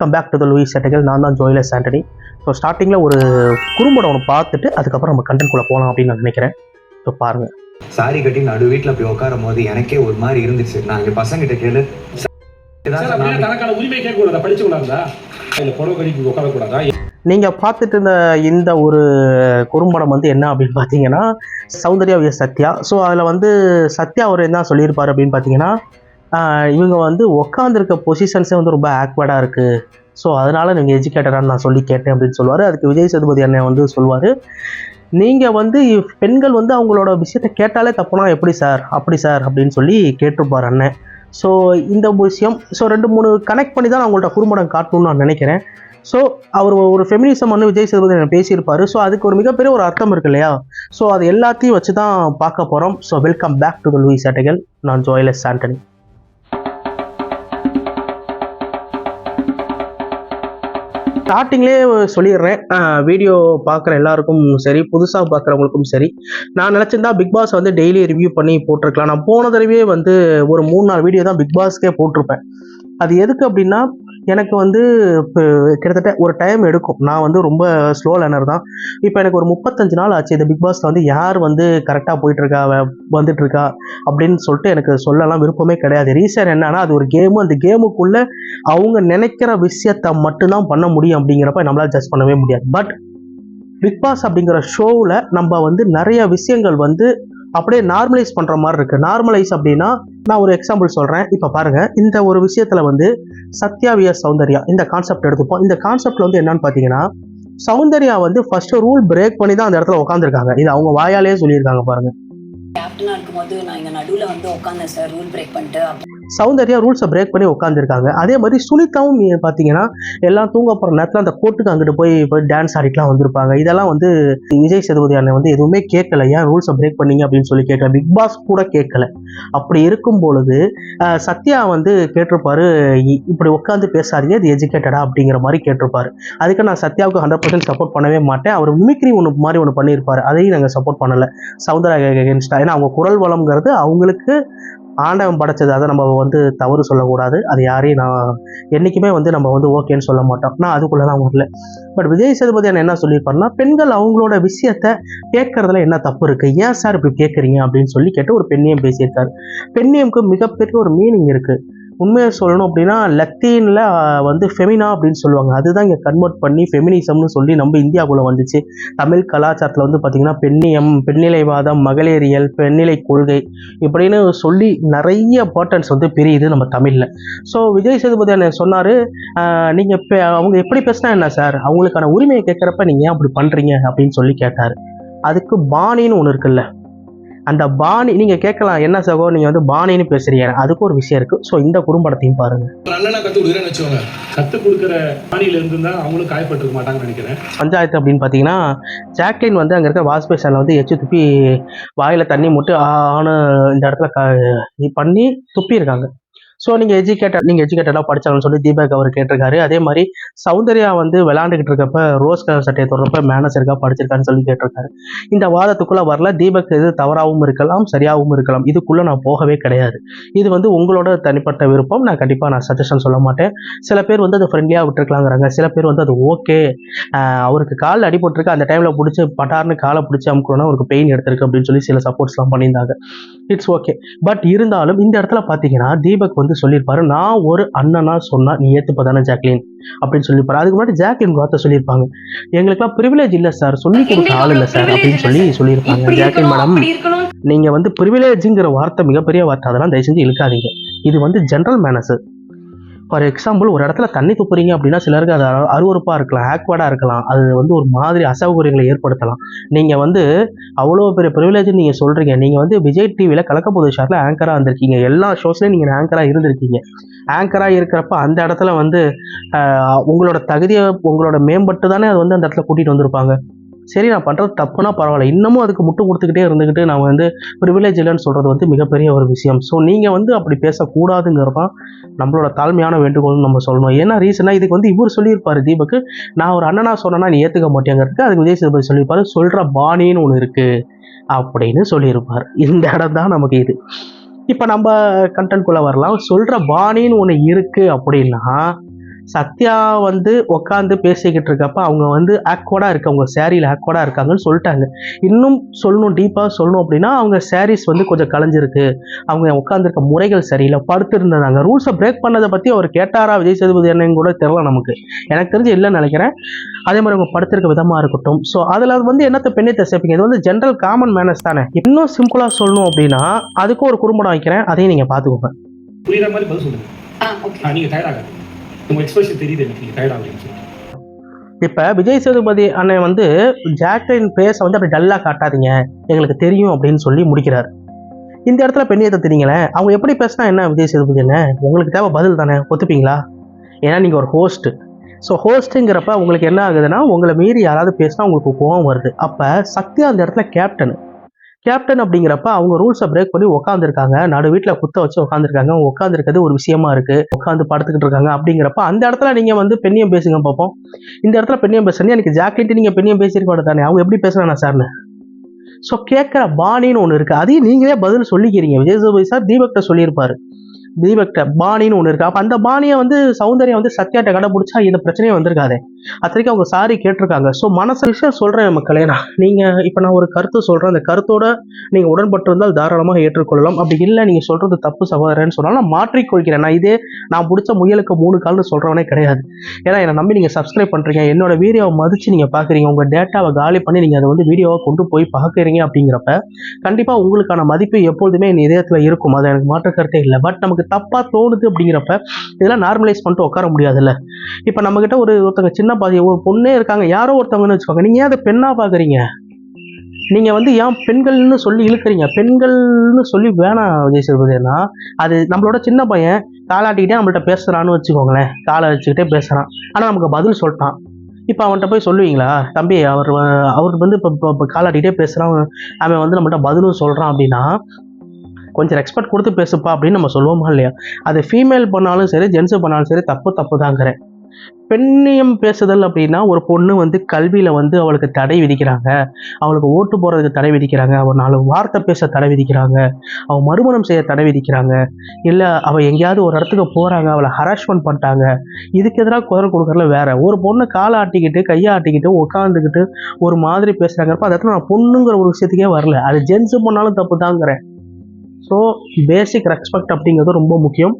Come back to the Louis சட்டைகள் நான் தான் ஜோயிலஸ் Antony so ஸ்டார்டிங்கில் ஒரு குறும்படம் ஒன்று பார்த்துட்டு அதுக்கப்புறம் நம்ம கண்டென்ட்குள்ளே போகலாம் அப்படின்னு நான் நினைக்கிறேன். ஸோ பாருங்கள் சாரி கட்டி நடு வீட்டில் போய் உட்காரும் போது எனக்கே ஒரு மாதிரி இருந்துச்சு. நான் இங்கே பசங்கிட்ட கேளு. தனக்கான உரிமை கேட்க கூடாதா படிச்சு கூடாதா இல்ல புடவை கடிக்கு உட்காரக்கூடாதா? நீங்கள் பார்த்துட்டு இருந்த இந்த ஒரு குறும்படம் வந்து என்ன அப்படின்னு பார்த்தீங்கன்னா சௌந்தர்யா சத்யா. ஸோ அதில் வந்து சத்யா அவர் என்ன சொல்லியிருப்பார் அப்படின்னு பார்த்தீங்கன்னா இவங்க வந்து உட்காந்துருக்க பொசிஷன்ஸே வந்து ரொம்ப ஆக்வர்டாக இருக்குது ஸோ அதனால் நீங்கள் எஜுகேட்டடாக நான் சொல்லி கேட்டேன் அப்படின்னு சொல்லுவார். அதுக்கு விஜய் சேதுபதி அண்ணன் வந்து சொல்லுவார் நீங்கள் வந்து பெண்கள் வந்து அவங்களோட விஷயத்தை கேட்டாலே தப்புனா எப்படி சார்? அப்படி சார்? அப்படின்னு சொல்லி கேட்டிருப்பார் அண்ணன். ஸோ இந்த விஷயம் ஸோ ரெண்டு மூணு கனெக்ட் பண்ணி தான் நான் உங்கள்கிட்ட குறும்படம் காட்டணும்னு நான் நினைக்கிறேன். ஸோ அவர் ஒரு ஃபெமினிசம் வந்து விஜய் சேதுபதி அண்ணன் பேசியிருப்பாரு. ஸோ அதுக்கு ஒரு மிகப்பெரிய ஒரு அர்த்தம் இருக்கு இல்லையா? ஸோ அது எல்லாத்தையும் வச்சு தான் பார்க்க போகிறோம் so welcome back to the Louis சேட்டைகள் நான் ஜோயலஸ் ஆண்டனி. ஸ்டார்டிங்லேயே சொல்லிடுறேன். வீடியோ பார்க்குற எல்லாருக்கும் சரி புதுசாக பார்க்குறவங்களுக்கும் சரி. நான் நினச்சிருந்தா பிக் பாஸ் வந்து டெய்லி ரிவ்யூ பண்ணி போட்டிருக்கலாம். நான் போன தடவையே வந்து ஒரு மூணு நாலு வீடியோ தான் பிக் பாஸ்க்கே போட்டிருப்பேன். அது எதுக்கு அப்படின்னா எனக்கு வந்து இப்போ கிட்டத்தட்ட ஒரு டைம் எடுக்கும். நான் வந்து ரொம்ப ஸ்லோ லேர்னர் தான். இப்போ எனக்கு ஒரு முப்பத்தஞ்சு நாள் ஆச்சு. இந்த பிக் பாஸில் வந்து யார் வந்து கரெக்டாக போயிட்டுருக்கா வந்துட்டுருக்கா அப்படின்னு சொல்லிட்டு எனக்கு சொல்லலாம் விருப்பமே கிடையாது. ரீசன் என்னன்னா அது ஒரு கேமு அந்த கேமுக்குள்ளே அவங்க நினைக்கிற விஷயத்தை மட்டும்தான் பண்ண முடியும் அப்படிங்கிறப்ப நம்மளால் ஜட்ஜ் பண்ணவே முடியாது. பட் பிக் பாஸ் அப்படிங்கிற ஷோவில் நம்ம வந்து நிறைய விஷயங்கள் வந்து அப்படியே நார்மலைஸ் பண்ணுற மாதிரி இருக்குது நார்மலைஸ் அப்படின்னா நான் ஒரு எக்ஸாம்பிள் சொல்கிறேன் இப்போ பாருங்கள் இந்த ஒரு விஷயத்தில் வந்து சத்யாவிய சௌந்தர்யா இந்த கான்செப்ட் எடுத்துப்போம். இந்த கான்செப்டில் வந்து என்னன்னு பார்த்தீங்கன்னா சௌந்தர்யா வந்து ஃபஸ்ட்டு ரூல் பிரேக் பண்ணி தான் அந்த இடத்துல உட்காந்துருக்காங்க இது அவங்க வாயாலே சொல்லியிருக்காங்க பாருங்கள் கேப்டனாக இருக்கும்போது நான் இங்கே நடுவில் வந்து உட்காந்தேன் சார் ரூல் பிரேக் பண்ணிட்டு சௌந்தர்யா ரூல்ஸை பிரேக் பண்ணி உட்காந்துருக்காங்க அதே மாதிரி சுனிதாவும் பார்த்தீங்கன்னா எல்லாம் தூங்க போகிற நேரத்தில் அந்த கோர்ட்டுக்கு அங்கிட்டு போய் போய் டான்ஸ் ஆடிட்டுலாம் வந்திருப்பாங்க. இதெல்லாம் வந்து விஜய் சேதுபதி அண்ணன் வந்து எதுவுமே கேட்கல. ஏன் ரூல்ஸை பிரேக் பண்ணீங்க அப்படின்னு சொல்லி கேட்கல. பிக் பாஸ் கூட கேட்கல. அப்படி இருக்கும் பொழுது சத்யா வந்து கேட்டிருப்பாரு இ- இப்படி உட்காந்து பேசாதீங்க இது எஜுகேட்டடா அப்படிங்கிற மாதிரி கேட்டிருப்பாரு. அதுக்கு நான் சத்யாவுக்கு ஹண்ட்ரட் பர்சன்ட் சப்போர்ட் பண்ணவே மாட்டேன். அவர் மிமிக்ரி ஒன்று மாதிரி ஒன்று பண்ணியிருப்பாரு. அதையும் நாங்கள் சப்போர்ட் பண்ணலை. சௌந்தர்யா அகேன்ஸ்டா ஏன்னா அவங்க குரல் வளம்ங்கிறது அவங்களுக்கு ஆண்டவன் படைச்சது அதை நம்ம வந்து தவறு சொல்லக்கூடாது. அது யாரையும் நான் என்றைக்குமே வந்து நம்ம வந்து ஓகேன்னு சொல்ல மாட்டோம். நான் அதுக்குள்ளெல்லாம் வரல. பட் விஜய் சேதுபதி என்ன சொல்லியிருப்பாருன்னா பெண்கள் அவங்களோட விஷயத்தை கேட்கறதுல என்ன தப்பு இருக்குது ஏன் சார் இப்படி கேட்குறீங்க? அப்படின்னு சொல்லி கேட்டு ஒரு பெண்ணியம் பேசியிருக்காரு. பெண்ணியம்க்கு மிகப்பெரிய ஒரு மீனிங் இருக்குது உண்மையை சொல்லணும் அப்படின்னா லத்தீனில் வந்து ஃபெமினா அப்படின்னு சொல்லுவாங்க. அதுதான் இங்கே கன்வெர்ட் பண்ணி ஃபெமினிசம்னு சொல்லி நம்ம இந்தியாவுக்குள்ளே வந்துச்சு. தமிழ் கலாச்சாரத்தில் வந்து பார்த்திங்கன்னா பெண்ணியம் பெண்ணிலைவாதம் மகளிரியல் பெண்ணிலை கொள்கை இப்படின்னு சொல்லி நிறைய இம்பார்ட்டன்ஸ் வந்து பிரியுது நம்ம தமிழில். ஸோ விஜய் சேதுபதி என்ன சொன்னார் நீங்கள் இப்போ அவங்க எப்படி பேசினா என்ன சார்? அவங்களுக்கான உரிமையை கேட்குறப்ப நீங்கள் ஏன் அப்படி பண்ணுறீங்க அப்படின்னு சொல்லி கேட்டார். அதுக்கு பாணின்னு ஒன்று இருக்குல்ல. அந்த பாணி நீங்கள் கேட்கலாம் என்ன சகோ நீங்கள் வந்து பாணின்னு பேசுறீங்க. அதுக்கு ஒரு விஷயம் இருக்குது ஸோ இந்த குறும்படத்தையும் பாருங்கள் நல்லெண்ணா கத்து கொடுக்குறேன்னு வச்சுக்கோங்க. கத்து கொடுக்குற பாணியில இருந்து தான் அவங்களும் காயப்பட்டிருக்க மாட்டாங்கன்னு நினைக்கிறேன். பஞ்சாயத்து அப்படின்னு பார்த்தீங்கன்னா ஜாக்லின் வந்து அங்கே இருக்க வாஷ் பேஷனில் வந்து எச்சு துப்பி வாயில் தண்ணி முட்டு ஆன இந்த இடத்துல க பண்ணி துப்பியிருக்காங்க. ஸோ நீங்கள் எஜுகேட்டட் நீங்கள் எஜுகேட்டடாக படித்தாங்கன்னு சொல்லி தீபக் அவர் கேட்டிருக்காரு. அதே மாதிரி சௌந்தர்யா வந்து விளாண்டுக்கிட்டு இருக்கப்ப ரோஸ் கலர் சட்டையை தொடரப்ப மேனஸ் இருக்கா படிச்சிருக்கான்னு சொல்லி கேட்டிருக்காரு. இந்த வாதத்துக்குள்ளே வரல. தீபக் இது தவறாகவும் இருக்கலாம் சரியாகவும் இருக்கலாம். இதுக்குள்ளே நான் போகவே கிடையாது. இது வந்து உங்களோட தனிப்பட்ட விருப்பம். நான் கண்டிப்பாக நான் சஜஷன் சொல்ல மாட்டேன். சில பேர் வந்து அதை ஃப்ரெண்ட்லியாக விட்டுருக்கலாங்கிறாங்க. சில பேர் வந்து அது ஓகே அவருக்கு காலில் அடிபட்டிருக்கு அந்த டைமில் பிடிச்சி பட்டார்னு காலை பிடிச்சி அமுக்கணும்னா அவருக்கு பெயின் எடுத்திருக்கு அப்படின்னு சொல்லி சில சப்போர்ட்ஸ்லாம் பண்ணியிருந்தாங்க. இட்ஸ் ஓகே பட் இருந்தாலும் இந்த இடத்துல பார்த்தீங்கன்னா தீபக் வந்து சொல்லியிருப்பாரு. நான் ஒரு அண்ணனா சொன்னா நீ ஏற்றுப்ப தானே ஜாக்லின்? அப்படின்னு சொல்லியிருப்பாரு. அதுக்கு முன்னாடி ஜாக்லின் வார்த்தை சொல்லியிருப்பாங்க. எங்களுக்குலாம் ப்ரிவிலேஜ் இல்லை சார் சொல்லி கொடுக்க ஆள் இல்லை சார் அப்படின்னு சொல்லி சொல்லியிருப்பாங்க. ஜாக்லின் மேடம் நீங்கள் வந்து ப்ரிவிலேஜுங்கிற வார்த்தை மிகப்பெரிய வார்த்தை. அதெல்லாம் தயவு செஞ்சு இழுக்காதீங்க. இது வந்து ஜென்ரல் மேனஸ் ஃபார் எக்ஸாம்பிள் ஒரு இடத்துல தண்ணி துப்புறீங்க அப்படின்னா சிலருக்கு அது அருவறுப்பாக இருக்கலாம் ஆக்வர்டாக இருக்கலாம். அது வந்து ஒரு மாதிரி அசௌகரியங்களை ஏற்படுத்தலாம். நீங்கள் வந்து அவ்வளோ பெரிய ப்ரிவிலேஜ் நீங்கள் சொல்கிறீங்க நீங்கள் வந்து விஜய் டிவியில் கலக்கப்போது ஷாட்டில் ஆங்கராக இருந்திருக்கீங்க. எல்லா ஷோஸ்லையும் நீங்கள் ஆங்கராக இருந்திருக்கீங்க. ஆங்கராக இருக்கிறப்ப அந்த இடத்துல வந்து உங்களோட தகுதியை உங்களோட மேம்பட்டு தானே அது வந்து அந்த இடத்துல கூட்டிகிட்டு வந்திருப்பாங்க. சரி நான் பண்ணுறது தப்புனா பரவாயில்ல. இன்னமும் அதுக்கு முட்டு கொடுத்துக்கிட்டே இருந்துக்கிட்டு நான் வந்து ப்ரிவிலேஜ் இல்லைன்னு சொல்கிறது வந்து மிகப்பெரிய ஒரு விஷயம். ஸோ நீங்கள் வந்து அப்படி பேசக்கூடாதுங்கிறது தான் நம்மளோட தாழ்மையான வேண்டுகோள்னு நம்ம சொல்லணும். ஏன்னா ரீசனாக இதுக்கு வந்து இவர் சொல்லியிருப்பார் தீபக்கு. நான் ஒரு அண்ணனா சொன்னேன்னா நீ ஏற்றுக்க மாட்டேங்கிறதுக்கு அதுக்கு விஜய் சேதுபதி சொல்லியிருப்பாரு. சொல்கிற பாணின்னு ஒன்று இருக்குது அப்படின்னு சொல்லியிருப்பார். இந்த இடம் தான் நமக்கு இது. இப்போ நம்ம கண்டென்ட்குள்ளே வரலாம். சொல்கிற பாணின்னு ஒன்று இருக்குது அப்படின்னா சத்யா வந்து உட்காந்து பேசிக்கிட்டு இருக்கப்ப அவங்க வந்து ஆக்வர்டாக இருக்கு அவங்க சேரீல ஆக்வர்டாக இருக்காங்கன்னு சொல்லிட்டாங்க. இன்னும் சொல்லணும் டீப்பாக சொல்லணும் அப்படின்னா அவங்க சாரீஸ் வந்து கொஞ்சம் கலைஞ்சிருக்கு. அவங்க உட்காந்துருக்க முறைகள் சரியில்லை படுத்திருந்தாங்க. ரூல்ஸை பிரேக் பண்ணதை பற்றி அவர் கேட்டாரா விஜய் சேதுபதி என்னன்னு கூட தெரியல நமக்கு. எனக்கு தெரிஞ்சு இல்லைன்னு நினைக்கிறேன். அதே மாதிரி அவங்க படுத்திருக்க விதமாக இருக்கட்டும். ஸோ அதில் வந்து என்னத்தை பெண்ணியத்தை சேர்ப்பீங்க இது வந்து ஜென்ரல் காமன் மேனஸ் தானே. இன்னும் சிம்பிளாக சொல்லணும் அப்படின்னா அதுக்கும் ஒரு குறும்படம் வைக்கிறேன். அதையும் நீங்கள் பார்த்துக்கோங்க. புரியுற மாதிரி பதில் சொல்லுங்க. ஆ ஓகே ஆ, எக்ஸ்பிரஷன் தெரியுது எனக்கு நீங்க டயர்ட் ஆகுறீங்கன்னு இப்போ விஜய் சேதுபதி அண்ணன் வந்து ஜாக்லின் பேஸை வந்து அப்படி டல்லாக காட்டாதீங்க. எங்களுக்கு தெரியும் அப்படின்னு சொல்லி முடிக்கிறார். இந்த இடத்துல பெண்ணியத்தை தெரியுங்களேன். அவங்க எப்படி பேசினா என்ன விஜய் சேதுபதி என்ன உங்களுக்கு தேவை பதில் தானே? ஒத்துப்பீங்களா? ஏன்னா நீங்கள் ஒரு ஹோஸ்ட்டு ஸோ ஹோஸ்ட்டுங்கிறப்ப உங்களுக்கு என்ன ஆகுதுன்னா உங்களை மீறி யாராவது பேசினா உங்களுக்கு கோவம் வருது. அப்போ சத்யா அந்த இடத்துல கேப்டன் கேப்டன் அப்படிங்கிறப்ப அவங்க ரூல்ஸை பிரேக் பண்ணி உட்காந்துருக்காங்க நடு வீட்டில் குத்த வச்சு உட்காந்துருக்காங்க உட்காந்துருக்கிறது ஒரு விஷயமா இருக்கு. உட்காந்து படுத்துக்கிட்டு இருக்காங்க அப்படிங்கிறப்ப அந்த இடத்துல நீங்க வந்து பெண்ணியம் பேசுங்க பார்ப்போம் இந்த இடத்துல பெண்ணியம் பேசுறேன் எனக்கு ஜாக்கெட்டு நீங்க பெண்ணியம் பேசியிருக்க தானே. அவங்க எப்படி பேசுறானா சார்னு ஸோ கேட்குற பாணின்னு ஒன்று இருக்கு. அதையும் நீங்களே பதில் சொல்லிக்கிறீங்க. விஜய் சேதுபதி சார் தீபக்கிட்ட சொல்லியிருப்பாரு. தீபக்ட பாணின்னு ஒன்று இருக்கு. அப்போ அந்த பாணியை வந்து சௌந்தர்யா வந்து சத்யாட்ட கடைபிடிச்சா இந்த பிரச்சனையே வந்திருக்காது. அத்தனைக்கும் அவங்க சாரி கேட்டிருக்காங்க. ஸோ மனசு விஷயம் சொல்கிறேன் மக்களே. நான் நீங்கள் இப்போ நான் ஒரு கருத்து சொல்கிறேன் அந்த கருத்தோட நீங்கள் உடன்பட்டு இருந்தால் தாராளமாக ஏற்றுக்கொள்ளலாம். அப்படி இல்லை நீங்கள் சொல்கிறது தப்பு சகோதரன்னு சொன்னால் நான் மாற்றிக்கொள்கிறேன். நான் இதே நான் பிடிச்ச முயலுக்கு மூணு கால்னு சொல்கிறவனே கிடையாது. ஏன்னா என்னை நம்பி நீங்கள் சப்ஸ்கிரைப் பண்ணுறீங்க என்னோட வீடியோவை மதித்து நீங்கள் பார்க்குறீங்க உங்கள் டேட்டாவை காலி பண்ணி நீங்கள் அதை வந்து வீடியோவை கொண்டு போய் பார்க்குறீங்க அப்படிங்கிறப்ப கண்டிப்பாக உங்களுக்கான மதிப்பு எப்பொழுதுமே என் இதயத்தில் இருக்கும். அது எனக்கு மாற்று கருத்தே இல்லை. பட் நமக்கு தப்பாக தோணுது அப்படிங்கிறப்ப இதெல்லாம் நார்மலைஸ் பண்ணிட்டு உட்கார முடியாதுல்ல. இப்போ நம்மக்கிட்ட ஒரு ஒருத்தங்க சின்ன பாதி ஒரு பொண்ணே இருக்காங்க யாரோ ஒருத்தவங்கன்னு வச்சுக்கோங்க நீங்கள் ஏன் அதை பெண்ணாக பார்க்குறீங்க நீங்கள் வந்து ஏன் பெண்கள்னு சொல்லி இழுக்கிறீங்க? பெண்கள்னு சொல்லி வேணாம் விஜய் சேதுபதினா அது நம்மளோட சின்ன பையன் காலாட்டிக்கிட்டே நம்மள்ட்ட பேசுகிறான்னு வச்சுக்கோங்களேன். காலை வச்சுக்கிட்டே பேசுகிறான் ஆனால் நமக்கு பதில் சொல்லிட்டான் இப்போ அவன்கிட்ட போய் சொல்லுவீங்களா? தம்பி அவர் அவர் வந்து இப்போ இப்போ காலாட்டிக்கிட்டே பேசுகிறான் அவன் வந்து நம்மள்ட்ட பதிலும் சொல்கிறான் அப்படின்னா கொஞ்சம் ரெஸ்பெக்ட் கொடுத்து பேசுப்பா அப்படின்னு நம்ம சொல்லுவோமா இல்லையா? அது ஃபீமேல் பண்ணாலும் சரி ஜென்ஸு பண்ணாலும் சரி தப்பு தப்பு தாங்கிறேன் பெண்ணியம் பேசுதல் அப்படின்னா ஒரு பொண்ணு வந்து கல்வியில் வந்து அவளுக்கு தடை விதிக்கிறாங்க. அவளுக்கு ஓட்டு போகிறதுக்கு தடை விதிக்கிறாங்க. அவள் நாலு வார்த்தை பேச தடை விதிக்கிறாங்க. அவள் மறுமணம் செய்ய தடை விதிக்கிறாங்க. இல்லை அவள் எங்கேயாவது ஒரு இடத்துக்கு போகிறாங்க அவளை ஹராஸ்மெண்ட் பண்ணிட்டாங்க. இதுக்கு எதிராக குரல் கொடுக்குறதுல வேற. ஒரு பொண்ணை காலை ஆட்டிக்கிட்டு கையை ஆட்டிக்கிட்டு உட்காந்துக்கிட்டு ஒரு மாதிரி பேசுகிறாங்கிறப்ப அந்த இடத்துல நான் பொண்ணுங்கிற ஒரு விஷயத்துக்கே வரல. அது ஜென்ஸு பண்ணாலும் தப்பு தாங்கிறேன் ஸோ பேசிக் ரெஸ்பெக்ட் அப்படிங்கிறது ரொம்ப முக்கியம்.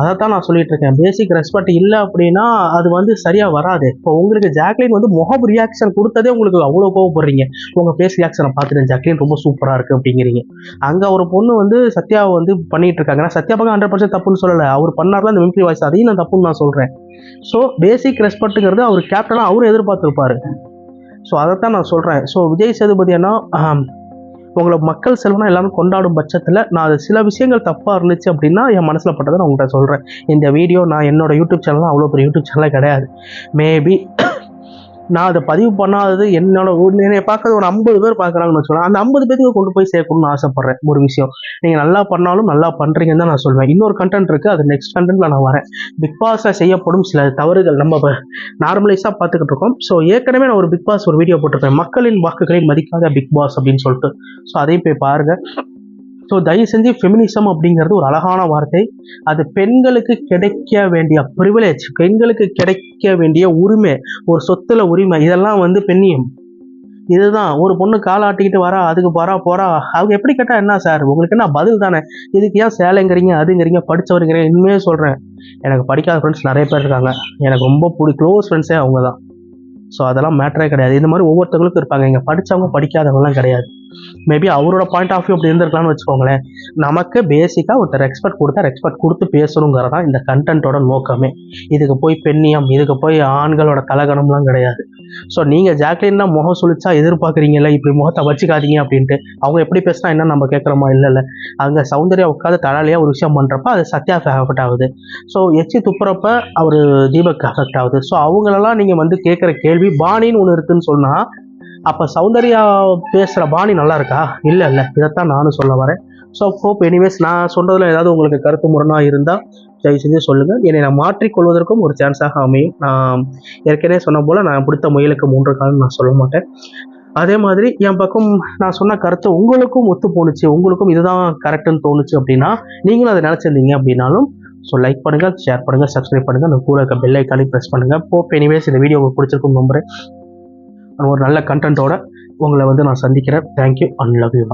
அதைத்தான் நான் சொல்லிட்டு இருக்கேன். பேசிக் ரெஸ்பெக்ட் இல்லை அப்படின்னா அது வந்து சரியாக வராது. இப்போ உங்களுக்கு ஜாக்லின் வந்து முகம் ரியாக்ஷன் கொடுத்ததே உங்களுக்கு அவ்வளோ கோவப்படுறீங்க. உங்கள் ஃபேஸ் ரியாக்ஷனை பார்த்துட்டு ஜாக்லின் ரொம்ப சூப்பராக இருக்குது அப்படிங்கிறீங்க. அங்கே ஒரு பொண்ணு வந்து சத்யாவை வந்து பண்ணிட்டு இருக்காங்க. நான் சத்யா பக்கம் ஹண்ட்ரட் பர்சன்ட் தப்புன்னு சொல்லலை. அவர் பண்ணார்ல அந்த மிமிக்ரி வாய்ஸ் அதையும் நான் தப்புன்னு நான் சொல்கிறேன் ஸோ பேசிக் ரெஸ்பெக்ட்டுங்கிறது அவர் கேப்டனாக அவரும் எதிர்பார்த்துருப்பாரு. ஸோ அதைத்தான் நான் சொல்கிறேன் ஸோ விஜய் சேதுபதி அண்ணா உங்களை மக்கள் செல்வனா எல்லாரும் கொண்டாடும் பட்சத்தில் நான் அது சில விஷயங்கள் தப்பாக இருந்துச்சு அப்படின்னா என் மனசில் பட்டதை நான் உங்கள்கிட்ட சொல்கிறேன் இந்த வீடியோ நான் என்னோட யூடியூப் சேனல்லாம் அவ்வளோ பெரிய யூடியூப் சேனலாக கிடையாது. மேபி நான் அதை பதிவு பண்ணாதது என்னோட என்னை பார்க்கறது ஒரு ஐம்பது பேர் பார்க்குறாங்கன்னு வச்சுக்கோங்க. அந்த ஐம்பது பேருக்கு கொண்டு போய் சேர்க்கணும்னு ஆசைப்பட்றேன் ஒரு விஷயம். நீங்கள் நல்லா பண்ணாலும் நல்லா பண்ணுறீங்கன்னு தான் நான் சொல்வேன். இன்னொரு கண்டென்ட் இருக்குது அது நெக்ஸ்ட் கண்டென்ட்டில் நான் வரேன். பிக் பாஸில் செய்யப்படும் சில தவறுகள் நம்ம நார்மலைஸாக பார்த்துக்கிட்டு இருக்கோம். ஸோ ஏற்கனவே நான் ஒரு பிக் பாஸ் ஒரு வீடியோ போட்டிருப்பேன். மக்களின் வாக்குகளை மதிக்காத பிக் பாஸ் அப்படின்னு சொல்லிட்டு. ஸோ அதையும் போய் பாருங்கள் ஸோ தயவு செஞ்சு ஃபெமினிசம் அப்படிங்கிறது ஒரு அழகான வார்த்தை. அது பெண்களுக்கு கிடைக்க வேண்டிய ப்ரிவிலேஜ் பெண்களுக்கு கிடைக்க வேண்டிய உரிமை ஒரு சொத்துல உரிமை இதெல்லாம் வந்து பெண்ணியம். இதுதான். ஒரு பொண்ணு காலாட்டிக்கிட்டு வரா அதுக்கு போறா போறா. அவங்க எப்படி கேட்டால் என்ன சார் உங்களுக்கு என்ன பதில் தானே? இதுக்கு ஏன் சேலைங்கிறீங்க அதுங்கிறீங்க படிச்சவருங்கிறீங்க இனிமே சொல்கிறேன் எனக்கு படிக்காத ஃப்ரெண்ட்ஸ் நிறைய பேர் இருக்காங்க. எனக்கு ரொம்ப பிடி க்ளோஸ் ஃப்ரெண்ட்ஸே அவங்க தான் ஸோ அதெல்லாம் மேட்டரே கிடையாது. இந்த மாதிரி ஒவ்வொருத்தவங்களுக்கும் இருப்பாங்க. இங்கே படித்தவங்க படிக்காதவங்கலாம் கிடையாது. மேபி அவரோட பாயிண்ட் ஆஃப் வியூ அப்படி இருந்திருக்கலாம்னு வச்சுக்கோங்களேன். நமக்கு பேசிக்காக ஒருத்தர் ரெஸ்பெக்ட் கொடுத்தா ரெஸ்பெக்ட் கொடுத்து பேசணுங்கிறது தான் இந்த கண்டென்ட்டோட நோக்கமே. இதுக்கு போய் பெண்ணியம் இதுக்கு போய் ஆண்களோட கலகணம்லாம் கிடையாது. ஸோ நீங்கள் ஜாக்லின் தான் முகம் சுழிச்சா எதிர்பார்க்குறீங்கல்ல இப்படி முகத்தை வச்சுக்காதீங்க அப்படின்ட்டு. அவங்க எப்படி பேசினா என்ன நம்ம கேட்குறோமா? இல்லை இல்லை. அங்கே சௌந்தர்யா உட்காந்து தலாலியாக ஒரு விஷயம் பண்ணுறப்ப அது சத்யா அஃபெக்ட் ஆகுது. ஸோ எச்சி துப்புறப்ப அவர் தீபக் அஃபெக்ட் ஆகுது. ஸோ அவங்களெல்லாம் நீங்கள் வந்து கேட்குற கேள்வி பாணின்னு ஒன்று இருக்குன்னு சொன்னால் அப்போ சௌந்தர்யா பேசுகிற பாணி நல்லா இருக்கா? இல்லை இல்லை. இதைத்தான் நானும் சொல்ல வரேன். ஸோ ஹோப் எனிவேஸ் நான் சொல்கிறதுல ஏதாவது உங்களுக்கு கருத்து முரணாக இருந்தால் தயவு செஞ்சு சொல்லுங்கள் என்னை நான் மாற்றிக்கொள்வதற்கும் ஒரு சான்ஸாக அமையும். நான் ஏற்கனவே சொன்ன போல் நான் பிடித்த முயலுக்கு மூன்று காலம் நான் சொல்ல மாட்டேன். அதே மாதிரி என் பக்கம் நான் சொன்ன கருத்து உங்களுக்கும் ஒத்து போணுச்சு. உங்களுக்கும் இதுதான் கரெக்டுன்னு தோணுச்சு அப்படின்னா நீங்களும் அதை நினச்சிருந்தீங்க அப்படின்னாலும் ஸோ லைக் பண்ணுங்கள் ஷேர் பண்ணுங்கள் சப்ஸ்கிரைப் பண்ணுங்கள் அந்த கூட இருக்க பெல் ஐக்கானையும் ப்ரெஸ் பண்ணுங்கள் போப் எனிவேஸ் இந்த வீடியோ உங்களுக்கு பிடிச்சிருக்கும் நம்புறேன். ஒரு நல்ல கண்டென்ட்டோட உங்களை வந்து நான் சந்திக்கிறேன். Thank you and love you